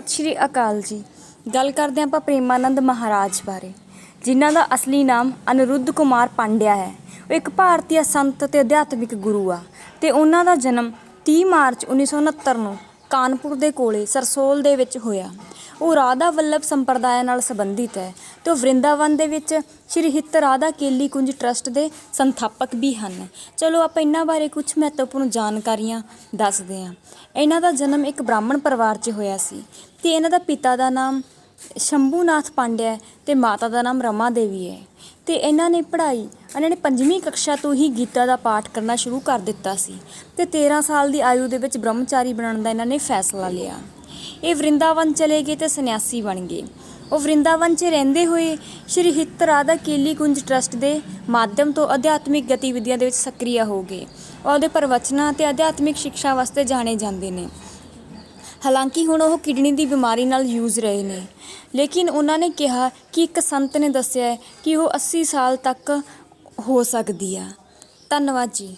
ਸਤਿ ਸ਼੍ਰੀ ਅਕਾਲ ਜੀ। ਗੱਲ ਕਰਦੇ ਹਾਂ ਆਪਾਂ ਪ੍ਰੇਮਾਨੰਦ ਮਹਾਰਾਜ ਬਾਰੇ, ਜਿਨ੍ਹਾਂ ਦਾ ਅਸਲੀ ਨਾਮ ਅਨਿਰੁੱਧ ਕੁਮਾਰ ਪਾਂਡਿਆ ਹੈ। ਉਹ ਇੱਕ ਭਾਰਤੀ ਸੰਤ ਤੇ ਅਧਿਆਤਮਿਕ ਗੁਰੂ ਆ ਤੇ ਉਹਨਾਂ ਦਾ ਜਨਮ 30 ਮਾਰਚ 1969 ਨੂੰ ਕਾਨਪੁਰ ਦੇ ਕੋਲੇ ਸਰਸੋਲ ਦੇ ਵਿੱਚ ਹੋਇਆ। ਉਹ ਰਾਧਾ ਵੱਲਭ ਸੰਪਰਦਾਇ ਨਾਲ ਸੰਬੰਧਿਤ ਹੈ ਤੇ ਉਹ ਵਰਿੰਦਾਵਨ ਦੇ ਵਿੱਚ ਸ਼੍ਰੀ ਹਿੱਤ ਰਾਧਾ ਕੇਲੀ ਕੁੰਜ ਟਰਸਟ ਦੇ ਸੰਥਾਪਕ ਵੀ ਹਨ। ਚਲੋ ਆਪਾਂ ਇਹਨਾਂ ਬਾਰੇ ਕੁਝ ਮਹੱਤਵਪੂਰਨ ਜਾਣਕਾਰੀਆਂ ਦੱਸਦੇ ਹਾਂ। ਇਹਨਾਂ ਦਾ ਜਨਮ ਇੱਕ ਬ੍ਰਾਹਮਣ ਪਰਿਵਾਰ 'ਚ ਹੋਇਆ ਸੀ ਤੇ ਇਹਨਾਂ ਦਾ ਪਿਤਾ ਦਾ ਨਾਮ ਸ਼ੰਭੂਨਾਥ ਪਾਂਡਿਆ ਹੈ ਤੇ ਮਾਤਾ ਦਾ ਨਾਮ ਰਮਾ ਦੇਵੀ ਹੈ। ਤੇ ਇਹਨਾਂ ਨੇ ਪੜ੍ਹਾਈ, ਇਹਨਾਂ ਨੇ ਪੰਜਵੀਂ ਕਕਸ਼ਾ ਤੋਂ ਹੀ ਗੀਤਾ ਦਾ ਪਾਠ ਕਰਨਾ ਸ਼ੁਰੂ ਕਰ ਦਿੱਤਾ ਸੀ ਤੇ 13 ਸਾਲ ਦੀ ਆਯੂ ਦੇ ਵਿੱਚ ਬ੍ਰਹਮਚਾਰੀ ਬਣਨ ਦਾ ਇਹਨਾਂ ਨੇ ਫੈਸਲਾ ਲਿਆ। ਇਹ ਵਰਿੰਦਾਵਨ ਚਲੇ ਗਏ ਤੇ ਸੰਨਿਆਸੀ ਬਣ ਗਏ। ਉਹ ਵਰਿੰਦਾਵਨ 'ਚ ਰਹਿੰਦੇ ਹੋਏ ਸ਼੍ਰੀ ਹਿੱਤ ਰਾਧਾ ਕੇਲੀ ਕੁੰਜ ਟਰਸਟ ਦੇ ਮਾਧਿਅਮ ਤੋਂ ਅਧਿਆਤਮਿਕ ਗਤੀਵਿਧੀਆਂ ਦੇ ਵਿੱਚ ਸਕਰੀਆ ਹੋ ਗਏ। ਉਹਦੇ ਪ੍ਰਵਚਨਾਂ ਤੇ ਅਧਿਆਤਮਿਕ ਸਿੱਖਿਆ ਵਾਸਤੇ ਜਾਣੇ ਜਾਂਦੇ ਨੇ। ਹਾਲਾਂਕਿ ਹੁਣ ਉਹ ਕਿਡਨੀ ਦੀ ਬਿਮਾਰੀ ਨਾਲ ਯੂਜ਼ ਰਹੇ ਨੇ। ਲੇਕਿਨ ਉਹਨਾਂ ਨੇ ਕਿਹਾ ਕਿ ਇੱਕ ਸੰਤ ਨੇ ਦੱਸਿਆ ਹੈ ਕਿ ਉਹ 80 ਸਾਲ ਤੱਕ ਹੋ ਸਕਦੀ ਆ। ਧੰਨਵਾਦ ਜੀ।